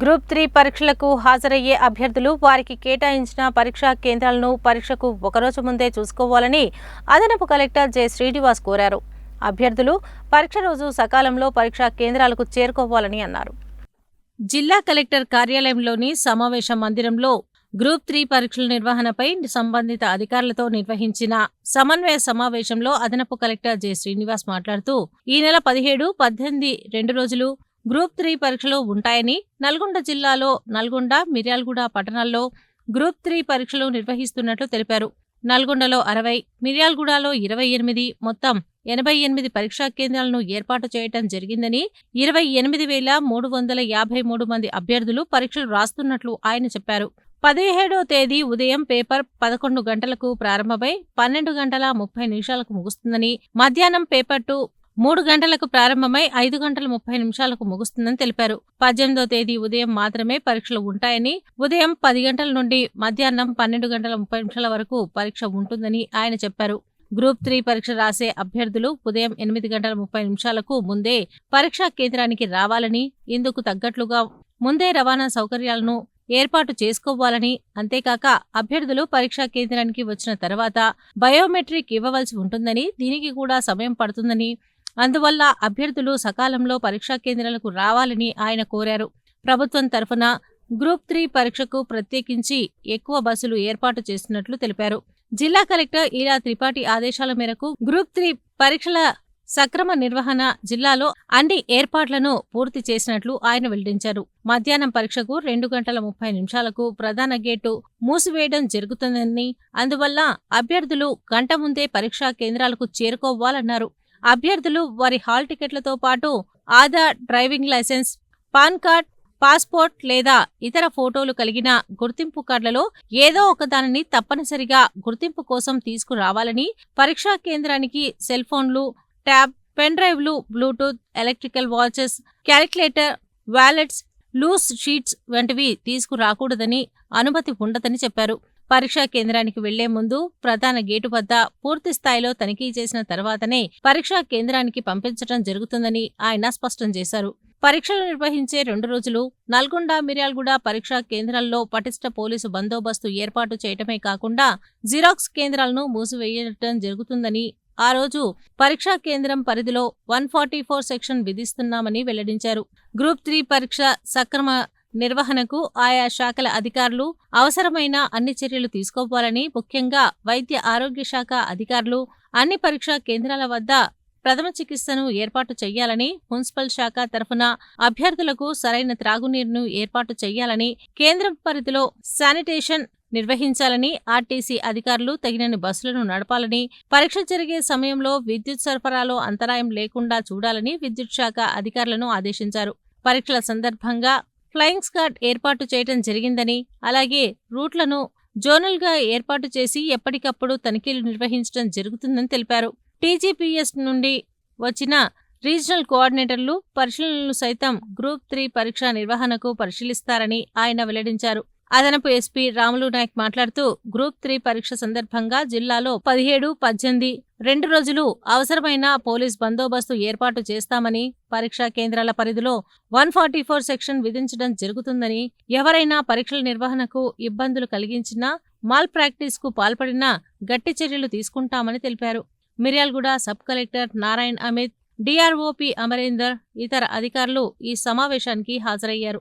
Group three పరీక్షలకు హాజరయ్యే అభ్యర్థులు వారికి కేటాయించిన పరీక్షా కేంద్రాలను పరీక్షకు ఒకరోజు ముందే చూసుకోవాలని అదనపు కలెక్టర్ జె శ్రీనివాస్ కోరారు. అభ్యర్థులు పరీక్ష రోజు సకాలంలో పరీక్షా కేంద్రాలకు చేరుకోవాలని అన్నారు. జిల్లా కలెక్టర్ కార్యాలయంలోని సమావేశ మందిరంలో గ్రూప్ త్రీ పరీక్షల నిర్వహణపై సంబంధిత అధికారులతో నిర్వహించిన సమన్వయ సమావేశంలో అదనపు కలెక్టర్ జె శ్రీనివాస్ మాట్లాడుతూ ఈ నెల పదిహేడు పద్దెనిమిది రెండు రోజులు గ్రూప్ త్రీ పరీక్షలు ఉంటాయని నల్గొండ జిల్లాలో నల్గొండ మిర్యాలగూడ పట్టణాల్లో గ్రూప్ త్రీ పరీక్షలు నిర్వహిస్తున్నట్లు తెలిపారు. నల్గొండలో అరవై మిర్యాలగూడలో ఇరవై ఎనిమిది మొత్తం ఎనభై ఎనిమిది పరీక్షా కేంద్రాలను ఏర్పాటు చేయటం జరిగిందని ఇరవై ఎనిమిది వేల మూడు వందల యాభై మూడు మంది అభ్యర్థులు పరీక్షలు రాస్తున్నట్లు ఆయన చెప్పారు. పదిహేడో తేదీ ఉదయం పేపర్ పదకొండు గంటలకు ప్రారంభమై పన్నెండు గంటల ముప్పై నిమిషాలకు ముగుస్తుందని మధ్యాహ్నం పేపర్ టూ మూడు గంటలకు ప్రారంభమై ఐదు గంటల ముప్పై నిమిషాలకు ముగుస్తుందని తెలిపారు. పద్దెనిమిదో తేదీ ఉదయం మాత్రమే పరీక్షలు ఉంటాయని ఉదయం పది గంటల నుండి మధ్యాహ్నం పన్నెండు గంటల ముప్పై నిమిషాల వరకు పరీక్ష ఉంటుందని ఆయన చెప్పారు. గ్రూప్ త్రీ పరీక్ష రాసే అభ్యర్థులు ఉదయం ఎనిమిది గంటల ముప్పై నిమిషాలకు ముందే పరీక్షా కేంద్రానికి రావాలని ఇందుకు తగ్గట్లుగా ముందే రవాణా సౌకర్యాలను ఏర్పాటు చేసుకోవాలని అంతేకాక అభ్యర్థులు పరీక్షా కేంద్రానికి వచ్చిన తర్వాత బయోమెట్రిక్ ఇవ్వవలసి ఉంటుందని దీనికి కూడా సమయం పడుతుందని అందువల్ల అభ్యర్థులు సకాలంలో పరీక్షా కేంద్రాలకు రావాలని ఆయన కోరారు. ప్రభుత్వం తరఫున గ్రూప్ త్రీ పరీక్షకు ప్రత్యేకించి ఎక్కువ బస్సులు ఏర్పాటు చేస్తున్నట్లు తెలిపారు. జిల్లా కలెక్టర్ ఇలా త్రిపాఠి ఆదేశాల మేరకు గ్రూప్ త్రీ పరీక్షల సక్రమ నిర్వహణ జిల్లాలో అన్ని ఏర్పాట్లను పూర్తి చేసినట్లు ఆయన వెల్లడించారు. మధ్యాహ్నం పరీక్షకు రెండు గంటల ముప్పై నిమిషాలకు ప్రధాన గేటు మూసివేయడం జరుగుతుందని అందువల్ల అభ్యర్థులు గంట ముందే పరీక్షా కేంద్రాలకు చేరుకోవాలన్నారు. అభ్యర్థులు వారి హాల్ టికెట్లతో పాటు Aadhaar driving licence PAN card passport లేదా ఇతర ఫోటోలు కలిగిన గుర్తింపు కార్డులలో ఏదో ఒక దానిని తప్పనిసరిగా గుర్తింపు కోసం తీసుకురావాలని పరీక్షా కేంద్రానికి సెల్ ఫోన్లు ట్యాబ్ పెన్ డ్రైవ్లు bluetooth electrical watches calculator wallets loose sheets వంటివి తీసుకురాకూడదని అనుమతి ఉండదని చెప్పారు. పరీక్షా కేంద్రానికి వెళ్ళే ముందు ప్రధాన గేటు వద్ద పూర్తి స్థాయిలో తనిఖీ చేసిన తర్వాతనే పరీక్షా కేంద్రానికి పంపించడం జరుగుతుందని ఆయన స్పష్టం చేశారు. పరీక్షలు నిర్వహించే రెండు రోజులు నల్గొండ మిర్యాలగూడ పరీక్షా కేంద్రాల్లో పటిష్ట పోలీసు బందోబస్తు ఏర్పాటు చేయటమే కాకుండా జిరాక్స్ కేంద్రాలను మూసివేయటం జరుగుతుందని ఆ రోజు పరీక్షా కేంద్రం పరిధిలో వన్ ఫార్టీ ఫోర్ సెక్షన్ విధిస్తున్నామని వెల్లడించారు. గ్రూప్ త్రీ పరీక్ష సక్రమ నిర్వహణకు ఆయా శాఖల అధికారులు అవసరమైన అన్ని చర్యలు తీసుకోవాలని ముఖ్యంగా వైద్య ఆరోగ్య శాఖ అధికారులు అన్ని పరీక్షా కేంద్రాల వద్ద ప్రథమ చికిత్సను ఏర్పాటు చేయాలని మున్సిపల్ శాఖ తరఫున అభ్యర్థులకు సరైన త్రాగునీరును ఏర్పాటు చేయాలని కేంద్రం పరిధిలో శానిటేషన్ నిర్వహించాలని ఆర్టీసీ అధికారులు తగినన్ని బస్సులను నడపాలని పరీక్ష జరిగే సమయంలో విద్యుత్ సరఫరాలో అంతరాయం లేకుండా చూడాలని విద్యుత్ శాఖ అధికారులను ఆదేశించారు. పరీక్షల సందర్భంగా ఫ్లయింగ్ స్క్వాడ్ ఏర్పాటు చేయడం జరిగిందని అలాగే రూట్లను జోనల్గా ఏర్పాటు చేసి ఎప్పటికప్పుడు తనిఖీలు నిర్వహించడం జరుగుతుందని తెలిపారు. టీజీపీఎస్ నుండి వచ్చిన రీజనల్ కోఆర్డినేటర్లు పరిశీలనలు సైతం గ్రూప్ త్రీ పరీక్ష నిర్వహణకు పరిశీలిస్తారని ఆయన వెల్లడించారు. అదనపు ఎస్పీ రాములు నాయక్ మాట్లాడుతూ గ్రూప్ త్రీ పరీక్ష సందర్భంగా జిల్లాలో పదిహేడు పద్దెనిమిది రెండు రోజులు అవసరమైన పోలీస్ బందోబస్తు ఏర్పాటు చేస్తామని పరీక్షా కేంద్రాల పరిధిలో వన్ ఫార్టీ ఫోర్ సెక్షన్ విధించడం జరుగుతుందని ఎవరైనా పరీక్షల నిర్వహణకు ఇబ్బందులు కలిగించినా మాల్ ప్రాక్టీస్కు పాల్పడినా గట్టి చర్యలు తీసుకుంటామని తెలిపారు. Miryalaguda sub collector Narayan Amit D R O P Amarender ఇతర అధికారులు ఈ సమావేశానికి హాజరయ్యారు.